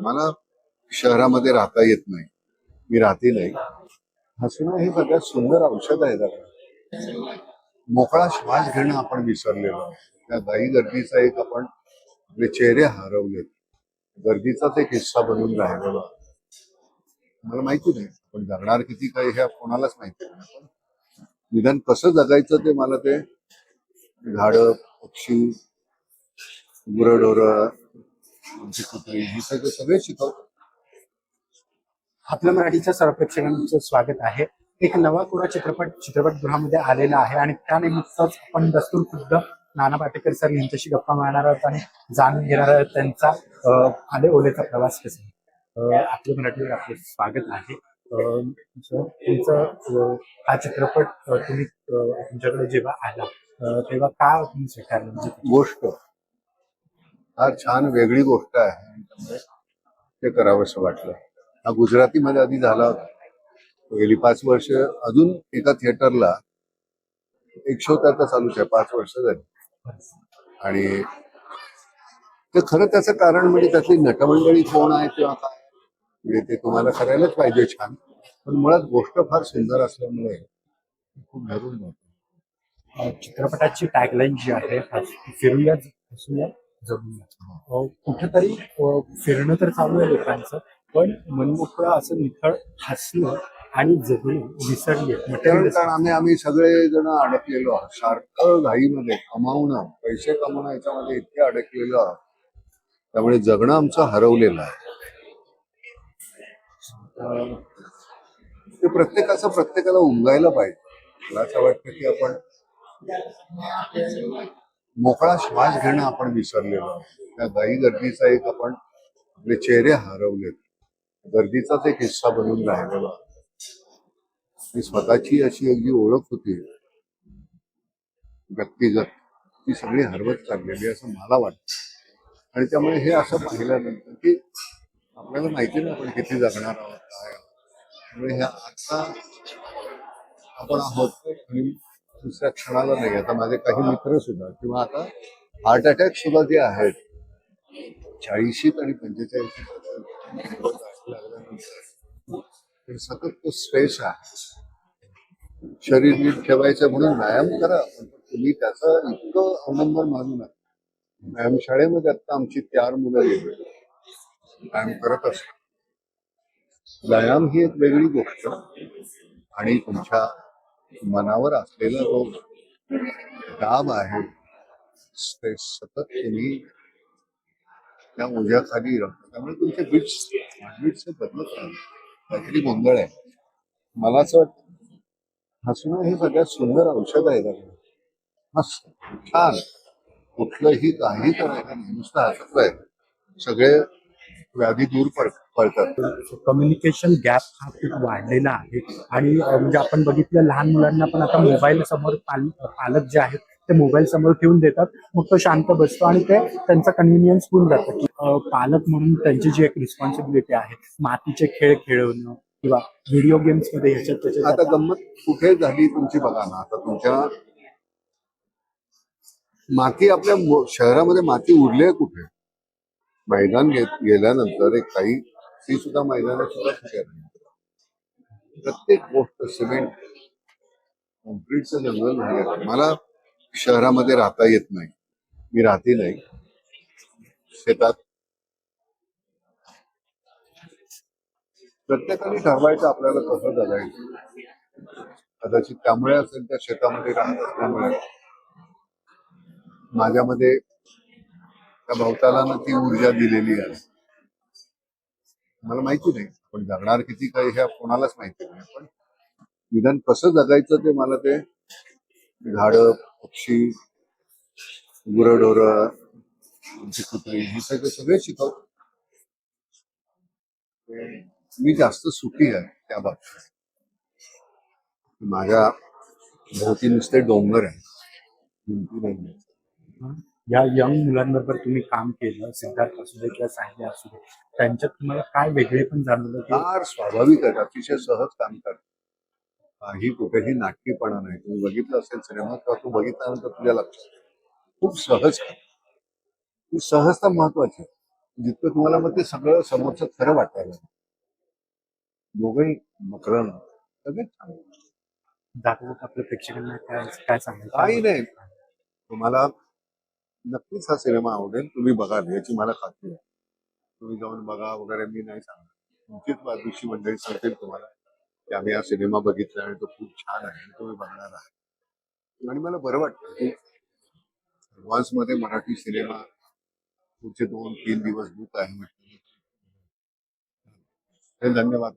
मला शहरामध्ये राहता येत नाही. मी राहते नाही. हसणं हे सगळ्यात सुंदर औषध आहे जरा. मोकळा श्वास घेणं आपण विसरलेलो त्या दाई गर्दीचा एक आपण आपले चेहरे हरवलेत. गर्दीचाच एक हिस्सा बनून राहिलेलो मला माहिती नाही. पण जगणार किती काही हे कोणालाच माहिती नाही. पण निदान कसं जगायचं ते मला ते झाड पक्षी गुरंढोरं सगळे सगळे शिकवतात आपल्या मराठीच्या सर्व प्रेक्षकांचं स्वागत आहे. एक नवा कोरा चित्रपट चित्रपटगृहामध्ये आलेला आहे आणि त्यानिमित्तच आपण दस्तूर खुद्द नाना पाटेकर सर यांच्याशी गप्पा मारणार आहोत आणि जाणून घेणार आहोत त्यांचा आले ओलेचा प्रवास कसा आपल्या मराठीवर आपले स्वागत आहे. तुमचं हा चित्रपट तुम्ही तुमच्याकडे जेव्हा आला तेव्हा का तुम्ही स्वीकारलं? म्हणजे गोष्ट. फार छान वेगळी गोष्ट आहे. त्यामुळे ते करावंसं वाटलं. हा गुजरातीमध्ये आधी झाला होता. गेली पाच वर्ष अजून एका थिएटरला एक शो त्याचा चालूच आहे पाच वर्ष झाली. आणि ते खरं त्याचं कारण म्हणजे त्यातली नटमंडळी कोण आहे किंवा काय म्हणजे ते तुम्हाला करायलाच पाहिजे छान. पण मुळात गोष्ट फार सुंदर असल्यामुळे खूप धरून चित्रपटाची टॅगलाईन जी आहे फिरूया जगूया कुठेतरी फिरणं तर चालू आहे लोकांचं पण मनमोकळं असं निखळ हसणं आणि जगणं विसरले कारण मटेरियल कारण आम्ही आम्ही सगळे जण अडकलेलो आहोत. सारखं घाईमध्ये कमावणं पैसे कमवणं याच्यामध्ये इतके अडकलेलो आहोत. त्यामुळे जगणं आमचं हरवलेलं आहे. ते प्रत्येकाचं प्रत्येकाला उमगायला पाहिजे. मला असं वाटतं की आपण मोकळा श्वास घेणं आपण विसरलेलो त्या दाई गर्दीचा एक आपण आपले चेहरे हरवलेत. गर्दीचाच एक हिस्सा बनून राहिलेला आहोत स्वतःची अशी एक जी ओळख होती. व्यक्तिगत. ती सगळी हरवत चाललेली असं मला वाटतं. आणि त्यामुळे हे असं पाहिल्यानंतर की आपल्याला माहिती नाही आपण किती जगणार आहोत काय आहोत. त्यामुळे हे आता आपण आहोत आणि दुसऱ्या क्षणाला नाही. आता माझे काही मित्र सुद्धा किंवा आता हार्ट अटॅक सुद्धा जे आहेत चाळीशीत आणि पंचेचाळीस लागल्यानंतर सतत तो स्ट्रेस आहे. शरीर नीट ठेवायचं म्हणून व्यायाम करा पण तुम्ही त्याचं इतकं अवलंबन मानू नका. व्यायाम शाळेमध्ये आता आमची चार मुलं गेली. व्यायाम करत असतात. व्यायाम ही एक वेगळी गोष्ट. आणि तुमच्या मनावर असलेला जो दाब आहे ते सतत तुम्ही त्या ओझ्याखाली राहतो त्यामुळे तुमचे बीट्स बीट्स बदलत राहतात. काहीतरी गोंधळ आहे. मला असं वाटतं हसणं हे सगळ्यात सुंदर औषध आहे. जरा. मस्त छान. कुठलंही काही करायचं नुसतं हसत आहे सगळे व्याधी दूर पडतात. कम्युनिकेशन गॅप हा खूप वाढलेला आहे. आणि म्हणजे आपण बघितलं लहान मुलांना पण आता मोबाईल समोर पाल पालक जे आहेत ते मोबाईल समोर ठेवून देतात. मग तो शांत बसतो आणि ते त्यांचा कन्व्हिनियन्स होऊन जातं की पालक म्हणून त्यांची जी एक रिस्पॉन्सिबिलिटी आहे मातीचे खेळ खेळवणं किंवा व्हिडिओ गेम्समध्ये ह्याच्यात आता गंमत कुठे झाली तुमची बघा ना. आता तुमच्या माती आपल्या शहरामध्ये माती उरली कुठे? मैदान गेल्यानंतर एक काही ती सुद्धा मैदानात सुद्धा कुठे नाही. प्रत्येक गोष्ट सिमेंट कॉन्क्रीटचं जंगल झालं मला शहरामध्ये राहता येत नाही. मी राहते नाही शेतात. प्रत्येकाने ठरवायचं आपल्याला कसं जगायचं. कदाचित त्यामुळे असेल त्या शेतामध्ये राहत असल्यामुळे. माझ्यामध्ये त्या भवतालानं ती ऊर्जा दिलेली आहे. मला माहिती नाही. पण जगणार किती काही हे कोणालाच माहिती नाही. पण निदान कसं जगायचं ते मला ते झाड पक्षी गुरंढोरं आमची कुत्री हे सगळे सगळे शिकवत मी जास्त सुखी आहे त्या बाबतीत. माझ्या भोवती नुसते डोंगर आहे भिंती नाहीये. या यंग मुलांबरोबर तुम्ही काम केलं सिद्धार्थ असू दे किंवा साहित्य असू दे त्यांच्यात तुम्हाला काय वेगळे पण जाणवलं फार स्वाभाविक आहे अतिशय सहज काम करतात काही कुठेही नाटकीपणा नाही तुम्ही बघितलं असेल सिनेमा किंवा तू बघितल्यानंतर तुझ्या लक्षात. खूप सहज. ही सहजता महत्वाची आहे. जितकं तुम्हाला मग ते सगळं समोरचं खरं वाटायला. दोघंही मकरण सगळेच छान जाता आपल्या प्रेक्षकांना काय काय सांगाल काही नाही तुम्हाला नक्कीच हा सिनेमा आवडेल. तुम्ही बघाल याची मला खात्री आहे. तुम्ही जाऊन बघा वगैरे मी नाही सांगणार. तुमचीच बाजूची मंडळी सांगतील तुम्हाला की आम्ही हा सिनेमा बघितला आणि तो खूप छान आहे आणि तुम्ही बघणार आहात. आणि मला बरं वाटतं की मध्ये मराठी सिनेमा पुढचे दोन तीन दिवस बुक आहे म्हटलं हे धन्यवाद.